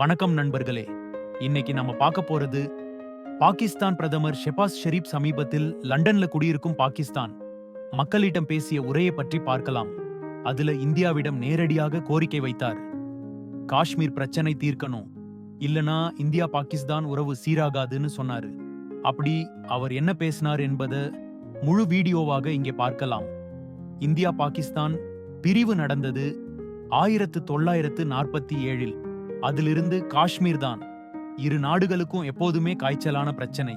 வணக்கம் நண்பர்களே. இன்னைக்கு நம்ம பார்க்க போறது பாகிஸ்தான் பிரதமர் ஷெபாஸ் ஷெரீப் சமீபத்தில் லண்டன்ல குடியிருக்கும் பாகிஸ்தான். மக்களிடம் பேசிய உரையை பற்றி பார்க்கலாம். அதுல இந்தியாவிடம் நேரடியாக கோரிக்கை வைத்தார். காஷ்மீர் பிரச்சனை தீர்க்கணும். இல்லனா இந்தியா பாகிஸ்தான் உறவு சீராகாதுன்னு சொன்னாரு. அப்படி அவர் என்ன பேசினார் என்பதை முழு வீடியோவாக இங்கே பார்க்கலாம். இந்தியா பாகிஸ்தான் பிரிவு நடந்தது ஆயிரத்து தொள்ளாயிரத்து நாற்பத்தி ஏழில். அதிலிருந்து காஷ்மீர் தான். இரு நாடுகளுக்கும் எப்போதுமே காய்ச்சலான பிரச்சனை.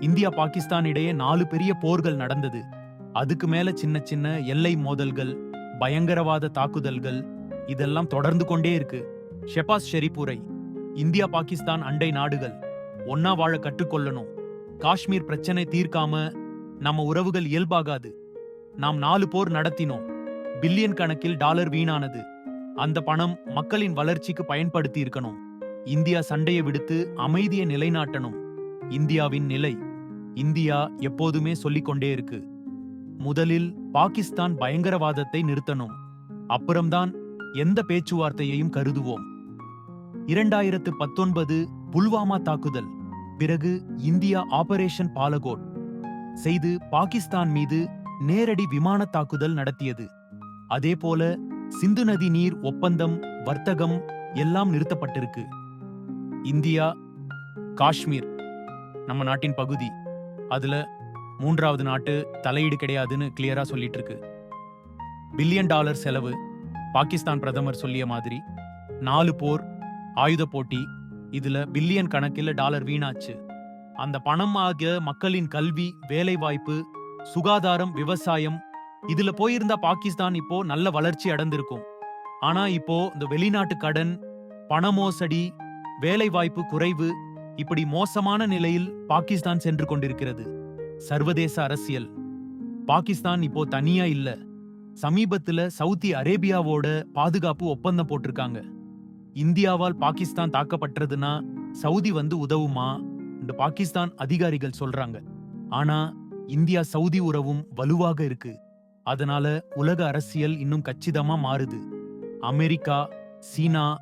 இந்தியா பாகிஸ்தான் இடையே நாலு பெரிய போர்கள் நடந்தது. அதுக்கு மேல சின்ன சின்ன எல்லை மோதல்கள் பயங்கரவாத தாக்குதல்கள் இதெல்லாம் தொடர்ந்து கொண்டே இருக்கு. ஷெபாஸ் ஷெரீப் இந்தியா பாகிஸ்தான் அண்டை நாடுகள் ஒன்னா வாழ கற்றுக்கொள்ளணும். காஷ்மீர் பிரச்சனை தீர்க்காம நம்ம உறவுகள் இயல்பாகாது. நாம் நாலு போர் நடத்தினோம். பில்லியன் கணக்கில் டாலர் வீணானது. அந்த பணம் மக்களின் வளர்ச்சிக்கு பயன்படுத்தி இருக்கணும் இந்தியா சண்டையை விடுத்து அமைதியை நிலைநாட்டணும். இந்தியாவின் நிலை இந்தியா எப்போதுமே சொல்லிக்கொண்டே இருக்கு. முதலில் பாகிஸ்தான் பயங்கரவாதத்தை நிறுத்தணும். அப்புறம்தான் எந்த பேச்சுவார்த்தையையும் கருதுவோம். இரண்டாயிரத்து பத்தொன்பது புல்வாமா தாக்குதல் பிறகு இந்தியா ஆபரேஷன் பாலகோட் செய்து பாகிஸ்தான் மீது நேரடி விமான தாக்குதல் நடத்தியது. அதேபோல சிந்து நதி நீர் ஒப்பந்தம் வர்த்தகம் எல்லாம் நிறுத்தப்பட்டிருக்கு. இந்தியா காஷ்மீர் நம்ம நாட்டின் பகுதி. அதுல மூன்றாவது நாட்டு தலையீடு கிடையாதுன்னு கிளியரா சொல்லிட்டு இருக்கு பில்லியன் டாலர் செலவு பாகிஸ்தான் பிரதமர் சொல்லிய மாதிரி. நாலு போர் ஆயுத போட்டி இதுல பில்லியன் கணக்கில் டாலர் வீணாச்சு. அந்த பணம் ஆகிய மக்களின் கல்வி வேலைவாய்ப்பு சுகாதாரம் விவசாயம் இதுல போயிருந்தா பாகிஸ்தான் இப்போ நல்ல வளர்ச்சி அடைந்திருக்கும். ஆனா இப்போ இந்த வெளிநாட்டு கடன் பண மோசடி வேலைவாய்ப்பு குறைவு இப்படி மோசமான நிலையில் பாகிஸ்தான் சென்று கொண்டிருக்கிறது. சர்வதேச அரசியல். பாகிஸ்தான் இப்போ தனியா இல்ல. சமீபத்துல சவுதி அரேபியாவோட பாதுகாப்பு ஒப்பந்தம் போட்டிருக்காங்க. இந்தியாவால் பாகிஸ்தான் தாக்கப்பட்டதுன்னா சவுதி வந்து உதவுமா? இந்த பாகிஸ்தான் அதிகாரிகள் சொல்றாங்க. ஆனா இந்தியா சவுதி உறவும் வலுவாக இருக்கு. அதனால உலக அரசியல் இன்னும் கச்சிதமா மாறுது. அமெரிக்கா சீனா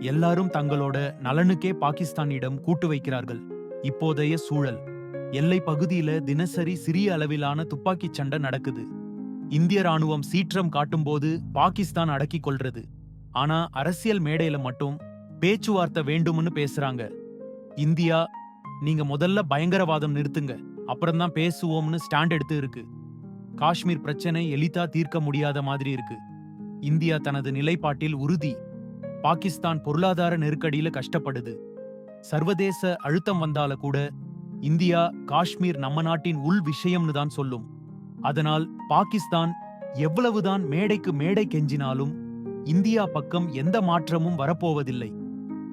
எல்லாரும் தங்களோட நலனுக்கே பாகிஸ்தானிடம் கூட்டு வைக்கிறார்கள். இப்போதைய சூழல். எல்லை பகுதியில தினசரி சிறிய அளவிலான துப்பாக்கிச் சண்டை நடக்குது. இந்திய ராணுவம் சீற்றம் காட்டும்போது பாகிஸ்தான் அடக்கிக் கொள்றது. ஆனா அரசியல் மேடையில மட்டும் பேச்சுவார்த்தை வேண்டும்னு பேசுறாங்க. இந்தியா நீங்க முதல்ல பயங்கரவாதம் நிறுத்துங்க. அப்புறம்தான் பேசுவோம்னு ஸ்டாண்ட் எடுத்து இருக்கு. காஷ்மீர் பிரச்சனை எளிதா தீர்க்க முடியாத மாதிரி இருக்கு. இந்தியா தனது நிலைப்பாட்டில் உறுதி. பாகிஸ்தான் பொருளாதார நெருக்கடியில கஷ்டப்படுது. சர்வதேச அழுத்தம் வந்தால கூட இந்தியா காஷ்மீர் நம்ம நாட்டின் உள் விஷயம்னு தான் சொல்லும். அதனால் பாகிஸ்தான் எவ்வளவுதான் மேடைக்கு மேடை கெஞ்சினாலும் இந்தியா பக்கம் எந்த மாற்றமும் வரப்போவதில்லை.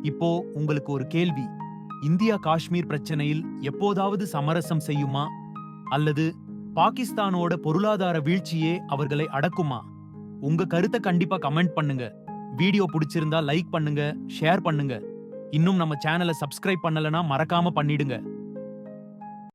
இப்போ உங்களுக்கு ஒரு கேள்வி. இந்தியா காஷ்மீர் பிரச்சனையில் எப்போதாவது சமரசம் செய்யுமா? அல்லது பாகிஸ்தானோட பொருளாதார வீழ்ச்சியே அவர்களை அடக்குமா? உங்க கருத்தை கண்டிப்பா கமெண்ட் பண்ணுங்க. வீடியோ பிடிச்சிருந்தா லைக் பண்ணுங்க ஷேர் பண்ணுங்க. இன்னும் நம்ம சேனலை சப்ஸ்கிரைப் பண்ணலனா மறக்காம பண்ணிடுங்க.